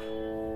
ওঙ্কার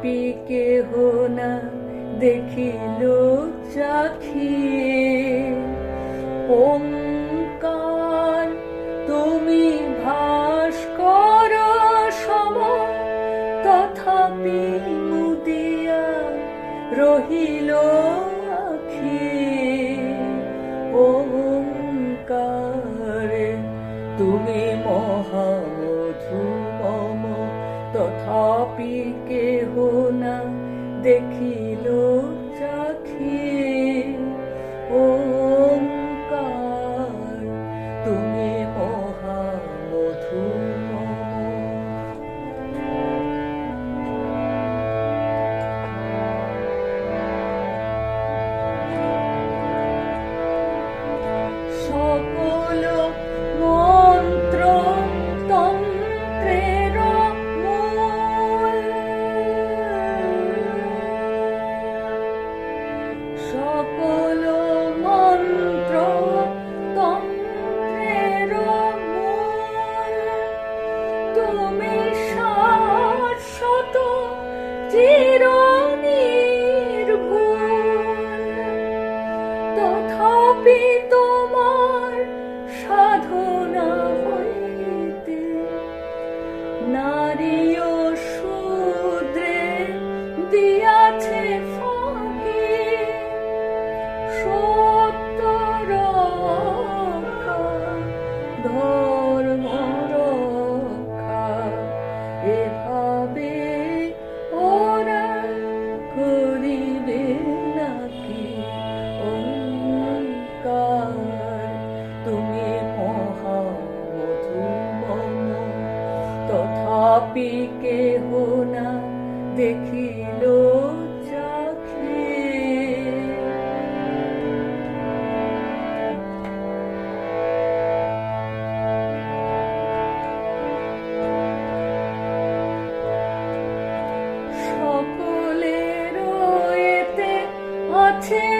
তথাপি কেহ না দেখিল চাখিয়ে ওঙ্কার, তুমি ভাস্কর সম, তথাপি মুদিয়া রহিল আখি। ওঙ্কার, তুমি মহামধুমম, তথাপি কেহ দেখিল তুমি শাশ্বত চির তথাপি তোমার তথাপি কেহ না দেখিল চাখি। সকলের আছে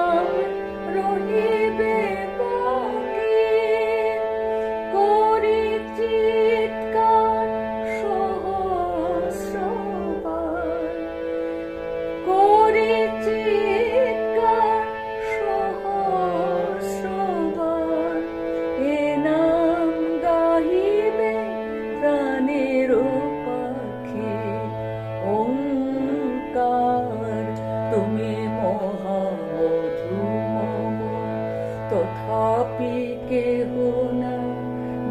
তথাপি কেহ না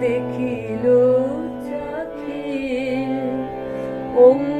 দেখিল চাখি ওঙ্কার